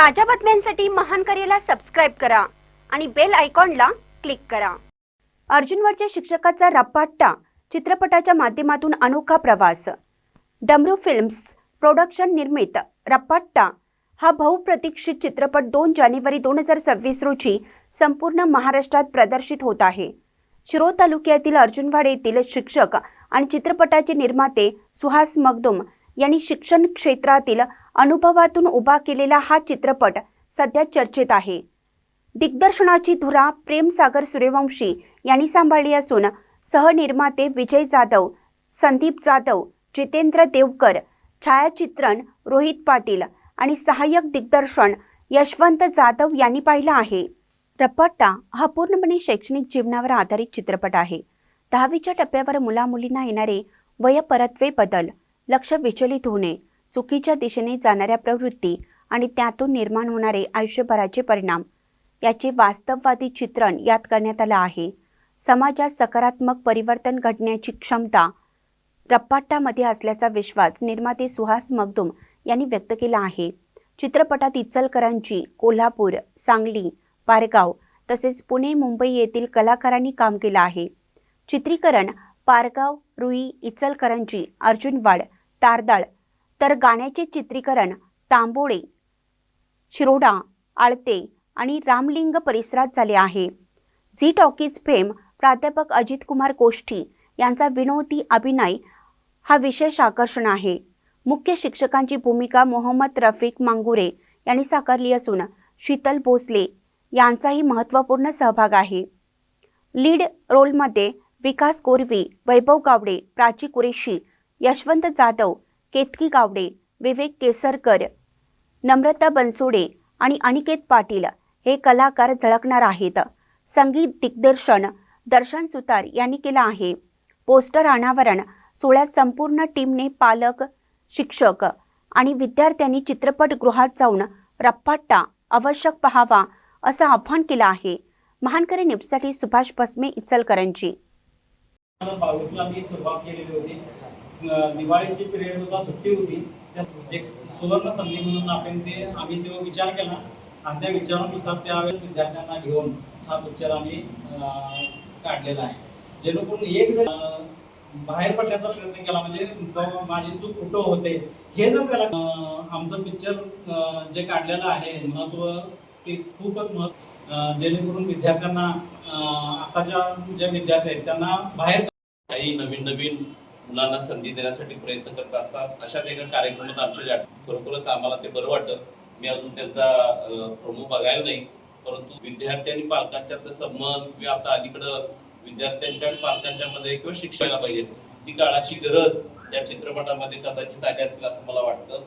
ताज्या बातम्यांसाठी महान करेला सबस्क्राईब करा आणि बेल आयकॉनला क्लिक करा. अर्जुनवरच्या शिक्षकाचा रप्पाट्टा चित्रपटाच्या माध्यमातून अनोखा प्रवास. डमरू फिल्म्स प्रोडक्शन निर्मित रप्पाट्टा हा बहुप्रतीक्षित चित्रपट दोन जानेवारी दोन हजार सव्वीस रोजी संपूर्ण महाराष्ट्रात प्रदर्शित होत आहे. शिरोळ तालुक्यातील अर्जुनवाड येथील शिक्षक आणि चित्रपटाचे निर्माते सुहास मगदुम यांनी शिक्षण क्षेत्रातील अनुभवातून उभा केलेला हा चित्रपट सध्या चर्चेत आहे. दिग्दर्शनाची धुरा प्रेमसागर सूर्यवंशी यांनी सांभाळली असून सहनिर्माते विजय जाधव संदीप जाधव जितेंद्र देवकर छायाचित्रण रोहित पाटील आणि सहाय्यक दिग्दर्शन यशवंत जाधव यांनी पाहिलं आहे. रपट्टा हा पूर्णपणे शैक्षणिक जीवनावर आधारित चित्रपट आहे. दहावीच्या टप्प्यावर मुलामुलींना येणारे वयपरत्वे बदल लक्ष विचलित होणे चुकीच्या दिशेने जाणाऱ्या प्रवृत्ती आणि त्यातून निर्माण होणारे आयुष्यभराचे परिणाम याचे वास्तववादी चित्रण यात करण्यात आलं आहे. समाजात सकारात्मक परिवर्तन घडण्याची क्षमता रप्पाट्टामध्ये असल्याचा विश्वास निर्माते सुहास मगदुम यांनी व्यक्त केला आहे. चित्रपटात इचलकरांची कोल्हापूर सांगली पारगाव तसेच पुणे मुंबई येथील कलाकारांनी काम केलं आहे. चित्रीकरण पारगाव रुई इचलकरांची अर्जुनवाड तारदाळ. तर गाण्याचे चित्रीकरण तांबोळे शिरोडा आळते आणि रामलिंग परिसरात झाले आहे. झी टॉकीज फेम प्राध्यापक अजित कुमार कोष्टी यांचा विनोदी अभिनय हा विशेष आकर्षण आहे. मुख्य शिक्षकांची भूमिका मोहम्मद रफिक मांगुरे यांनी साकारली असून शीतल भोसले यांचाही महत्त्वपूर्ण सहभाग आहे. लीड रोलमध्ये विकास कोरवी वैभव गावडे प्राची कुरेशी यशवंत जाधव केतकी गावडे विवेक केसरकर नम्रता बनसोडे आणि अनिकेत पाटील हे कलाकार झळकणार आहेत. संगीत दिग्दर्शन दर्शन सुतार यांनी केलं आहे. पोस्टर अनावरण सोहळ्यात संपूर्ण टीमने पालक शिक्षक आणि विद्यार्थ्यांनी चित्रपटगृहात जाऊन रप्पाट्टा आवश्यक पहावा असं आव्हान केलं आहे. महानकरी न्यूजसाठी सुभाष बसमे इचलकरंजी. दिवाळीची पिरियड होता सुट्टी होती. एक सुवर्ण संधी म्हणून आपण ते आम्ही तो विचार केला. आणि त्या विचारानुसार त्यावेळेस विद्यार्थ्यांना घेऊन हा पिक्चर आम्ही काढलेला आहे. जेणेकरून एक जर बाहेर पडण्याचा प्रयत्न केला म्हणजे माझे माझी चूक कुठं होते हे जर त्याला आमचं पिक्चर जे काढलेलं आहे महत्त्व ते खूपच महत्त्व जेणेकरून विद्यार्थ्यांना आताच्या ज्या विद्यार्थी आहेत त्यांना बाहेर काही नवीन नवीन मुलांना संधी देण्यासाठी प्रयत्न करत असतात. अशाच एका कार्यक्रमात आमच्या खरोखरच आम्हाला ते बरं वाटतं. मी अजून त्यांचा प्रोमो बघायला नाही. परंतु विद्यार्थी आणि पालकांच्यातलं संबंध किंवा आता अलीकडं विद्यार्थ्यांच्या आणि पालकांच्या मध्ये किंवा शिक्षणाला पाहिजे. ती काळाची गरज या चित्रपटामध्ये कदाचित आली असेल असं मला वाटतं.